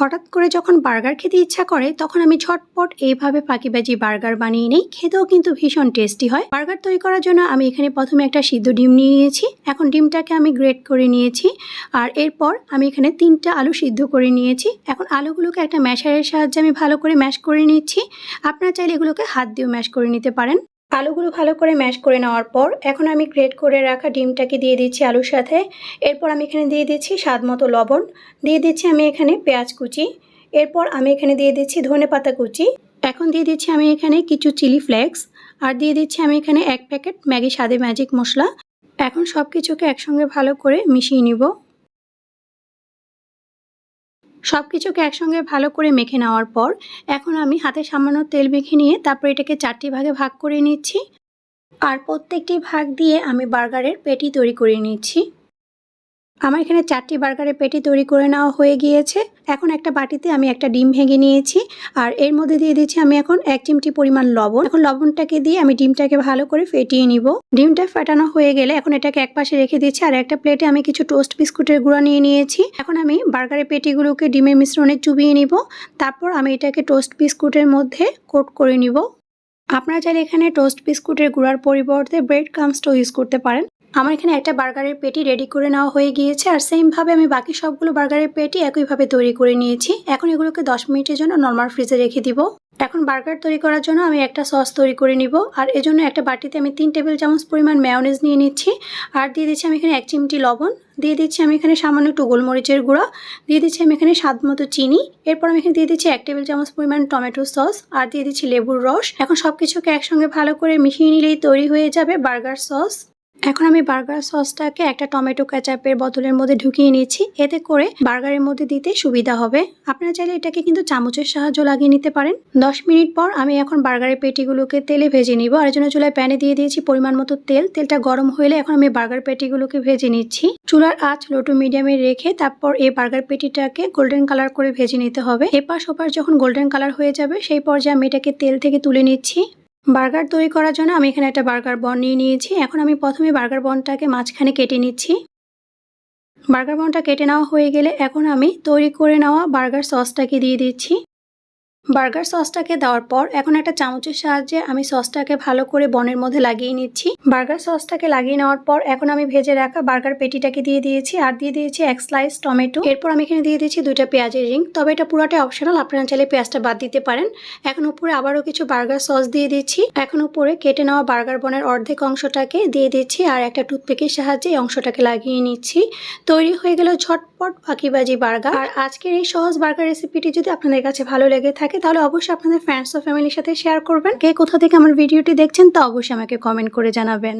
হঠাৎ করে যখন বার্গার খেতে ইচ্ছা করে, তখন আমি ঝটপট এইভাবে পাকিবাজি বার্গার বানিয়ে নিই। খেতেও কিন্তু ভীষণ টেস্টি হয়। বার্গার তৈরি করার জন্য আমি এখানে প্রথমে একটা সিদ্ধ ডিম নিয়ে নিয়েছি। এখন ডিমটাকে আমি গ্রেট করে নিয়েছি। আর এরপর আমি এখানে তিনটা আলু সিদ্ধ করে নিয়েছি। এখন আলুগুলোকে একটা ম্যাশারের সাহায্যে আমি ভালো করে ম্যাশ করে নিচ্ছি। আপনারা চাইলে এগুলোকে হাত দিয়েও ম্যাশ করে নিতে পারেন। আলুগুলো ভালো করে ম্যাশ করে নেওয়ার পর এখন আমি গ্রেট করে রাখা ডিমটাকে দিয়ে দিচ্ছি আলুর সাথে। এরপর আমি এখানে দিয়ে দিচ্ছি স্বাদ মতো লবণ। দিয়ে দিচ্ছি আমি এখানে পেঁয়াজ কুচি। এরপর আমি এখানে দিয়ে দিচ্ছি ধনে পাতা কুচি। এখন দিয়ে দিচ্ছি আমি এখানে কিছু চিলি ফ্লেক্স। আর দিয়ে দিচ্ছি আমি এখানে এক প্যাকেট ম্যাগি স্বাদে ম্যাজিক মশলা। এখন সব কিছুকে একসঙ্গে ভালো করে মিশিয়ে নিব। সব কিছুকে একসঙ্গে ভালো করে মেখে নেওয়ার পর এখন আমি হাতে সামান্য তেল মেখে নিয়ে তারপর এটাকে চারটি ভাগে ভাগ করে নিচ্ছি। আর প্রত্যেকটি ভাগ দিয়ে আমি বার্গারের পেটি তৈরি করে নিচ্ছি। আমার এখানে চারটি বার্গারের পেটি তৈরি করে নেওয়া হয়ে গিয়েছে। এখন একটা বাটিতে আমি একটা ডিম ভেঙে নিয়েছি, আর এর মধ্যে দিয়ে দিচ্ছি আমি এখন এক চিমটি পরিমাণ লবণ। এখন লবণটাকে দিয়ে আমি ডিমটাকে ভালো করে ফেটিয়ে নিব। ডিমটা ফাটানো হয়ে গেলে এখন এটাকে এক পাশে রেখে দিচ্ছি, আর একটা প্লেটে আমি কিছু টোস্ট বিস্কুটের গুঁড়া নিয়ে নিয়েছি। এখন আমি বার্গারের পেটিগুলোকে ডিমের মিশ্রণে চুবিয়ে নিব, তারপর আমি এটাকে টোস্ট বিস্কুটের মধ্যে কোট করে নিব। আপনারা চাইলে এখানে টোস্ট বিস্কুটের গুঁড়ার পরিবর্তে ব্রেড ক্রামসটাও ইউজ করতে পারেন। আমার এখানে একটা বার্গারের পেটি রেডি করে নেওয়া হয়ে গিয়েছে আর সেমভাবে আমি বাকি সবগুলো বার্গারের পেটি একইভাবে তৈরি করে নিয়েছি। এখন এগুলোকে দশ মিনিটের জন্য নর্মাল ফ্রিজে রেখে দিব। এখন বার্গার তৈরি করার জন্য আমি একটা সস তৈরি করে নিব। আর এজন্য একটা বাটিতে আমি তিন টেবিল চামচ পরিমাণ ম্যায়োনেজ নিয়ে নিচ্ছি। আর দিয়ে দিচ্ছি আমি এখানে এক চিমটি লবণ। দিয়ে দিচ্ছি আমি এখানে সামান্য একটু গোলমরিচের গুঁড়া। দিয়ে দিচ্ছি আমি এখানে স্বাদ মতো চিনি। এরপর আমি এখানে দিয়ে দিচ্ছি এক টেবিল চামচ পরিমাণ টমেটো সস আর দিয়ে দিচ্ছি লেবুর রস। এখন সব কিছুকে একসঙ্গে ভালো করে মিশিয়ে নিলেই তৈরি হয়ে যাবে বার্গার সস এখন আমি বার্গার সসটাকে একটা টমেটো ক্যাচাপের বোতলের মধ্যে ঢুকিয়ে নিচ্ছি এতে করে বার্গারের মধ্যে দিতে সুবিধা হবে। আপনারা চাইলে এটাকে কিন্তু চামচের সাহায্য লাগিয়ে নিতে পারেন। দশ মিনিট পর আমি এখন বার্গারের পেটিগুলোকে তেলে ভেজে নিব। আর জন্য চুলায় প্যানে দিয়ে দিয়েছি পরিমাণ মতো তেল। তেলটা গরম হলে এখন আমি বার্গার পেটিগুলোকে ভেজে নিচ্ছি। চুলার আঁচ লো টু মিডিয়ামে রেখে তারপর এই বার্গার পেটিটাকে গোল্ডেন কালার করে ভেজে নিতে হবে। এপাশ ওপাশ যখন গোল্ডেন কালার হয়ে যাবে, সেই পর্যায়ে আমি এটাকে তেল থেকে তুলে নিচ্ছি। বার্গার তৈরি করার জন্য আমি এখানে একটা বার্গার বন নিয়ে নিয়েছি। এখন আমি প্রথমে বার্গার বনটাকে মাঝখানে কেটে নিচ্ছি। বার্গার বনটা কেটে নেওয়া হয়ে গেলে এখন আমি তৈরি করে নেওয়া বার্গার সসটাকে দিয়ে দিচ্ছি। বার্গার সসটাকে দেওয়ার পর এখন একটা চামচের সাহায্যে আমি সসটাকে ভালো করে বনের মধ্যে লাগিয়ে নিচ্ছি। বার্গার সসটাকে লাগিয়ে নেওয়ার পর এখন আমি ভেজে রাখা বার্গার পেটিটাকে দিয়ে দিয়েছি আর দিয়ে দিয়েছি এক স্লাইস টমেটো। এরপর আমি এখানে দিয়ে দিয়েছি দুইটা পেঁয়াজের রিং। তবে এটা পুরোটাই অপশনাল আপনারা চাইলে পেঁয়াজটা বাদ দিতে পারেন। এখন উপরে আবারও কিছু বার্গার সস দিয়ে দিচ্ছি। এখন উপরে কেটে নেওয়া বার্গার বনের অর্ধেক অংশটাকে দিয়ে দিচ্ছি আর একটা টুথপিকের সাহায্যে এই অংশটাকে লাগিয়ে নিচ্ছি। তৈরি হয়ে গেল ঝটপট ফাঁকিবাজি বার্গার। আর আজকের এই সহজ বার্গার রেসিপিটি যদি আপনাদের কাছে ভালো লেগে থাকে তাহলে অবশ্যই আপনাদের ফ্রেন্ডস ও ফ্যামিলির সাথে শেয়ার করবেন। কে কোথা থেকে আমার ভিডিওটি দেখছেন তা অবশ্যই আমাকে কমেন্ট করে জানাবেন।